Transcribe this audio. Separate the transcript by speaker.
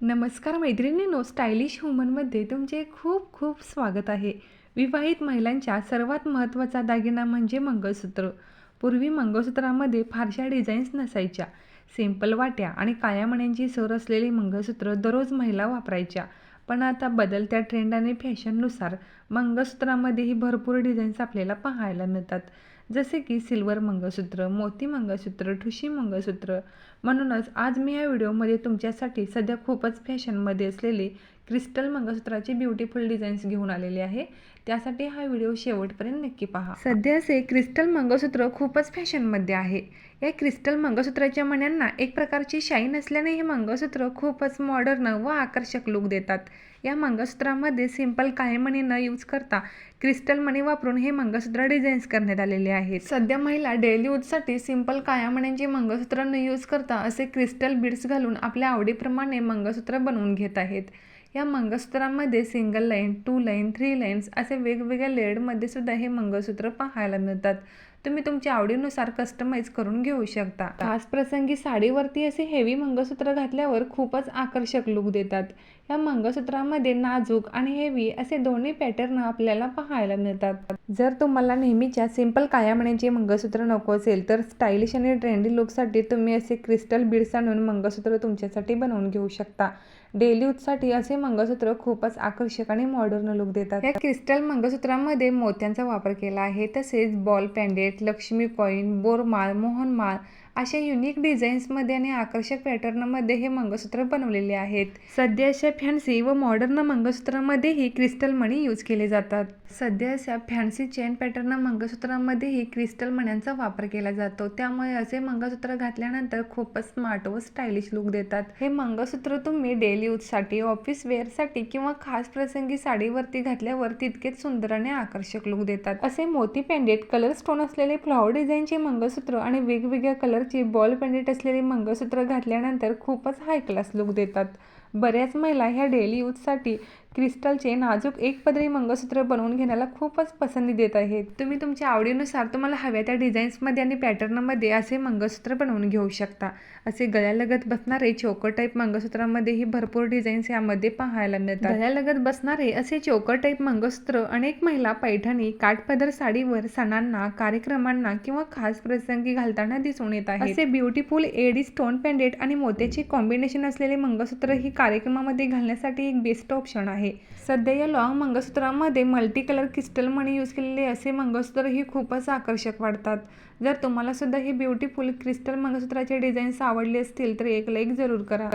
Speaker 1: नमस्कार मैत्रिणींनो स्टायलिश वुमनमध्ये तुमचे खूप खूप स्वागत आहे. विवाहित महिलांच्या सर्वात महत्त्वाचा दागिना म्हणजे मंगळसूत्र. पूर्वी मंगळसूत्रामध्ये फारशा डिझाईन्स नसायच्या. सिंपल वाट्या आणि काळ्या मण्यांची सर असलेली मंगळसूत्र दररोज महिला वापरायच्या. पण आता बदलत्या ट्रेंड आणि फॅशननुसार मंगळसूत्रामध्येही भरपूर डिझाईन्स आपल्याला पाहायला मिळतात. जसे की सिल्वर मंगळसूत्र मोती मंगळसूत्र ठुशी मंगळसूत्र. म्हणूनच आज मी या व्हिडिओमध्ये तुमच्यासाठी सध्या खूपच फॅशनमध्ये असलेले क्रिस्टल मंगळसूत्राची ब्युटिफुल डिझाईन्स घेऊन आलेली आहे. त्यासाठी हा व्हिडिओ शेवटपर्यंत नक्की पहा. सध्या असे क्रिस्टल मंगळसूत्र खूपच फॅशनमध्ये आहे. या क्रिस्टल मंगळसूत्राच्या मण्यांना एक प्रकारची शाईन असल्याने हे मंगळसूत्र खूपच मॉडर्न व आकर्षक लुक देतात. या मंगळसूत्रामध्ये सिंपल काही मणी न यूज करता क्रिस्टल मणी वापरून हे मंगळसूत्र डिझाईन्स करण्यात आलेले आहेत. सध्या महिला डेली यूजसाठी सिंपल काया मण्यांची मंगळसूत्र न यूज करता असे क्रिस्टल बीड्स घालून आपल्या आवडीप्रमाणे मंगळसूत्र बनवून घेत आहेत. या मंगळसूत्रामध्ये single line two line three lines असे वेगवेगळ्या लेअरमध्ये सुद्धा हे मंगळसूत्र पाहायला मिळतात. तुम्ही तुमच्या आवडीनुसार कस्टमाइज करून घेऊ शकता. खास प्रसंगी साडीवरती असे हेवी मंगळसूत्र घातल्यावर खूपच आकर्षक लुक देतात. या मंगळसूत्रामध्ये नाजूक आणि हेवी असे दोन्ही पॅटर्न आपल्याला पाहायला मिळतात. जर तुम्हाला नेहमीच्या सिंपल कायामण्याचे मंगळसूत्र नको असेल तर स्टाईलिश आणि ट्रेंडी लुकसाठी तुम्ही असे क्रिस्टल बीड्स आणून मंगळसूत्र तुमच्यासाठी बनवून घेऊ शकता. डेली यूजसाठी असे मंगळसूत्र खूपच आकर्षक आणि मॉडर्न लुक देतात. या क्रिस्टल मंगळसूत्रामध्ये मोत्यांचा वापर केला आहे तसेच बॉल पॅन्डेट लक्ष्मी कॉईन बोरमाळ मोहनमाळ अशा युनिक डिझाईन्समध्ये आणि आकर्षक पॅटर्नमध्ये हे मंगळसूत्र बनवलेले आहेत. सध्या अशा फॅन्सी व मॉडर्न मंगळसूत्रामध्येही क्रिस्टल मणी यूज केले जातात. सध्या अशा फॅन्सी चेन पॅटर्न मंगळसूत्रामध्येही क्रिस्टल मण्यांचा वापर केला जातो. त्यामुळे असे मंगळसूत्र घातल्यानंतर खूपच स्मार्ट व स्टायलिश लुक देतात. हे मंगळसूत्र तुम्ही डेली यूजसाठी ऑफिस वेअरसाठी किंवा खास प्रसंगी साडीवरती घातल्यावर तितकेच सुंदर आणि आकर्षक लुक देतात. असे मोती पेंडेट कलर स्टोन असलेले फ्लॉवर डिझाईनचे मंगळसूत्र आणि वेगवेगळ्या कलर कलरची बॉल पेंडेट असलेली मंगळसूत्र घातल्यानंतर खूपच हाय क्लास लुक देतात. बऱ्याच महिला ह्या डेली यूजसाठी क्रिस्टलचे नाजूक एक पदरी मंगळसूत्र बनवून घेण्याला खूपच पसंती देत आहेत. तुम्ही तुमच्या आवडीनुसार तुम्हाला हव्या त्या डिझाईन्समध्ये आणि पॅटर्नमध्ये असे मंगळसूत्र बनवून घेऊ शकता. असे गळ्यालगत बसणारे चोकर टाईप मंगळसूत्रामध्येही भरपूर डिझाईन्स यामध्ये पाहायला मिळतात. गळ्यालगत बसणारे असे चोकर टाईप मंगळसूत्र अनेक महिला पैठणी काठपदर साडीवर सणांना कार्यक्रमांना किंवा खास प्रसंगी घालताना दिसून येत आहे असे ब्युटीफुल एडी स्टोन पेंडेट आणि मोत्याचे कॉम्बिनेशन असलेले मंगळसूत्र ही कार्यक्रमामध्ये घालण्यासाठी एक बेस्ट ऑप्शन आहे. सध्या या लॉंग मंगळसूत्रामध्ये मल्टी कलर क्रिस्टल मणी यूज केलेले असे मंगळसूत्र ही खूपच आकर्षक वाटतात. जर तुम्हाला सुद्धा हे ब्युटीफुल क्रिस्टल मंगळसूत्राचे डिझाईन्स आवडले असतील तर एक लाईक जरूर करा.